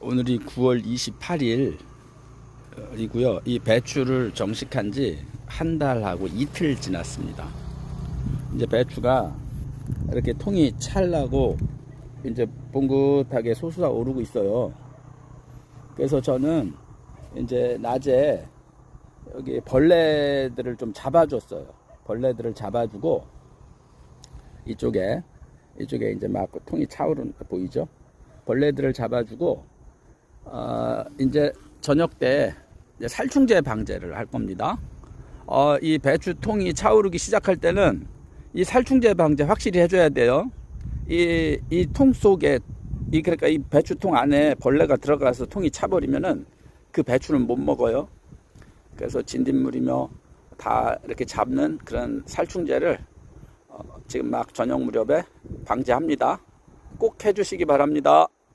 오늘이 9월 28일이고요. 이 배추를 정식한 지 한 달하고 이틀 지났습니다. 이제 배추가 이렇게 통이 찰나고 이제 봉긋하게 솟아 오르고 있어요. 그래서 저는 이제 낮에 여기 벌레들을 좀 잡아줬어요. 벌레들을 잡아주고 이쪽에 이쪽에 이제 막 통이 차오르는 거 보이죠? 벌레들을 잡아주고 어, 이제 저녁 때 이제 살충제 방제를 할 겁니다. 어, 이 배추통이 차오르기 시작할 때는 이 살충제 방제 확실히 해줘야 돼요. 이 이 통 속에 이 그러니까 이 배추통 안에 벌레가 들어가서 통이 차버리면은 그 배추는 못 먹어요. 그래서 진딧물이며 다 이렇게 잡는 그런 살충제를 어, 지금 막 저녁 무렵에 방제합니다. 꼭 해주시기 바랍니다.